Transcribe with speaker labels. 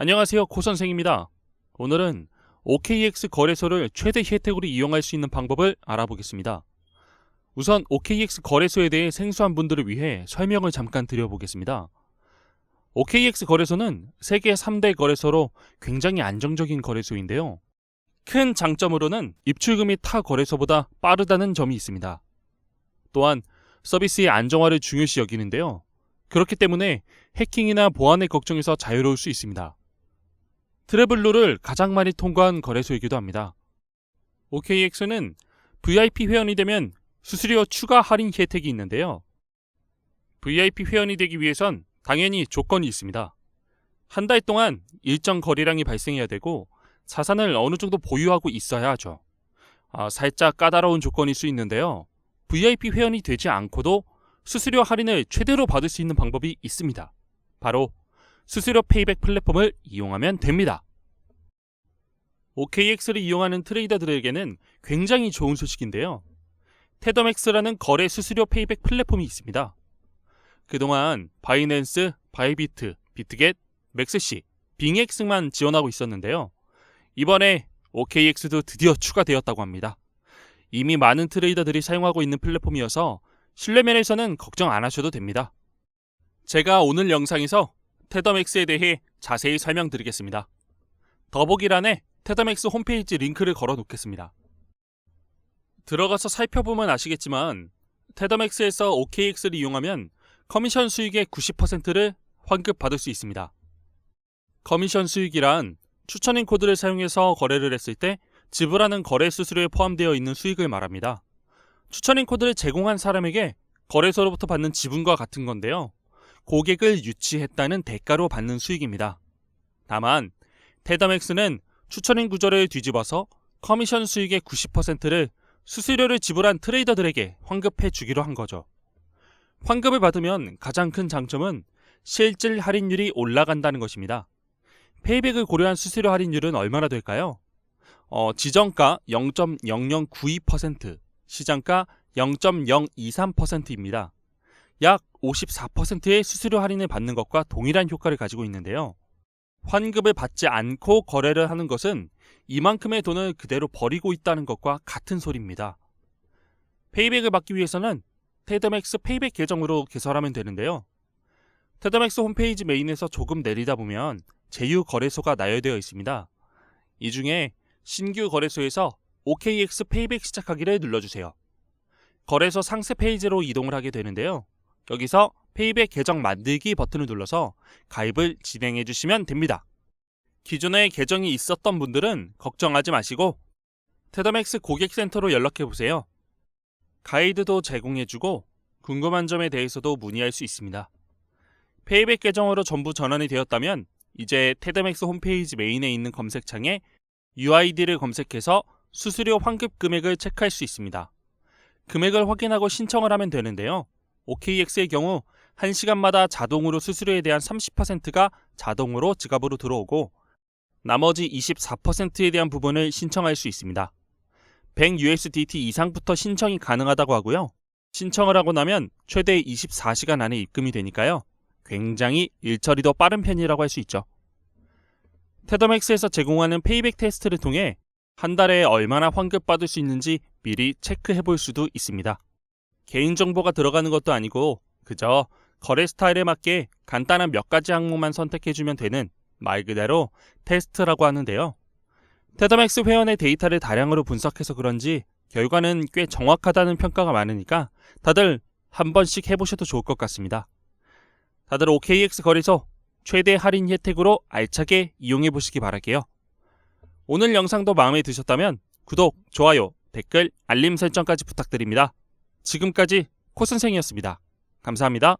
Speaker 1: 안녕하세요. 코 선생입니다. 오늘은 OKX 거래소를 최대 혜택으로 이용할 수 있는 방법을 알아보겠습니다. 우선 OKX 거래소에 대해 생소한 분들을 위해 설명을 잠깐 드려보겠습니다. OKX 거래소는 세계 3대 거래소로 굉장히 안정적인 거래소인데요. 큰 장점으로는 입출금이 타 거래소보다 빠르다는 점이 있습니다. 또한 서비스의 안정화를 중요시 여기는데요. 그렇기 때문에 해킹이나 보안의 걱정에서 자유로울 수 있습니다. 트래블루를 가장 많이 통과한 거래소이기도 합니다. OKX는 VIP 회원이 되면 수수료 추가 할인 혜택이 있는데요. VIP 회원이 되기 위해선 당연히 조건이 있습니다. 한 달 동안 일정 거래량이 발생해야 되고 자산을 어느 정도 보유하고 있어야 하죠. 아, 살짝 까다로운 조건일 수 있는데요. VIP 회원이 되지 않고도 수수료 할인을 최대로 받을 수 있는 방법이 있습니다. 바로 수수료 페이백 플랫폼을 이용하면 됩니다. OKX를 이용하는 트레이더들에게는 굉장히 좋은 소식인데요. 테더맥스라는 거래 수수료 페이백 플랫폼이 있습니다. 그동안 바이낸스, 바이비트, 비트겟, 맥스시, 빙엑스만 지원하고 있었는데요. 이번에 OKX도 드디어 추가되었다고 합니다. 이미 많은 트레이더들이 사용하고 있는 플랫폼이어서 신뢰면에서는 걱정 안 하셔도 됩니다. 제가 오늘 영상에서 테더맥스에 대해 자세히 설명드리겠습니다. 더보기란에 테더맥스 홈페이지 링크를 걸어 놓겠습니다. 들어가서 살펴보면 아시겠지만 테더맥스에서 OKX를 이용하면 커미션 수익의 90%를 환급받을 수 있습니다. 커미션 수익이란 추천인 코드를 사용해서 거래를 했을 때 지불하는 거래 수수료에 포함되어 있는 수익을 말합니다. 추천인 코드를 제공한 사람에게 거래소로부터 받는 지분과 같은 건데요. 고객을 유치했다는 대가로 받는 수익입니다. 다만 테더맥스는 추천인 구조를 뒤집어서 커미션 수익의 90%를 수수료를 지불한 트레이더들에게 환급해 주기로 한 거죠. 환급을 받으면 가장 큰 장점은 실질 할인율이 올라간다는 것입니다. 페이백을 고려한 수수료 할인율은 얼마나 될까요? 어, 지정가 0.0092%, 시장가 0.023%입니다. 약 54%의 수수료 할인을 받는 것과 동일한 효과를 가지고 있는데요. 환급을 받지 않고 거래를 하는 것은 이만큼의 돈을 그대로 버리고 있다는 것과 같은 소리입니다. 페이백을 받기 위해서는 테더맥스 페이백 계정으로 개설하면 되는데요. 테더맥스 홈페이지 메인에서 조금 내리다 보면 제휴 거래소가 나열되어 있습니다. 이 중에 신규 거래소에서 OKX 페이백 시작하기를 눌러주세요. 거래소 상세 페이지로 이동을 하게 되는데요. 여기서 페이백 계정 만들기 버튼을 눌러서 가입을 진행해 주시면 됩니다. 기존에 계정이 있었던 분들은 걱정하지 마시고 테더맥스 고객센터로 연락해 보세요. 가이드도 제공해 주고 궁금한 점에 대해서도 문의할 수 있습니다. 페이백 계정으로 전부 전환이 되었다면 이제 테더맥스 홈페이지 메인에 있는 검색창에 UID를 검색해서 수수료 환급 금액을 체크할 수 있습니다. 금액을 확인하고 신청을 하면 되는데요. OKX의 경우 1시간마다 자동으로 수수료에 대한 30%가 자동으로 지갑으로 들어오고 나머지 24%에 대한 부분을 신청할 수 있습니다. 100USDT 이상부터 신청이 가능하다고 하고요. 신청을 하고 나면 최대 24시간 안에 입금이 되니까요. 굉장히 일처리도 빠른 편이라고 할 수 있죠. 테더맥스에서 제공하는 페이백 테스트를 통해 한 달에 얼마나 환급 받을 수 있는지 미리 체크해 볼 수도 있습니다. 개인정보가 들어가는 것도 아니고 그저 거래 스타일에 맞게 간단한 몇 가지 항목만 선택해주면 되는 말 그대로 테스트라고 하는데요. 테더맥스 회원의 데이터를 다량으로 분석해서 그런지 결과는 꽤 정확하다는 평가가 많으니까 다들 한 번씩 해보셔도 좋을 것 같습니다. 다들 OKX 거래소 최대 할인 혜택으로 알차게 이용해 보시기 바랄게요. 오늘 영상도 마음에 드셨다면 구독, 좋아요, 댓글, 알림 설정까지 부탁드립니다. 지금까지 코선생이었습니다. 감사합니다.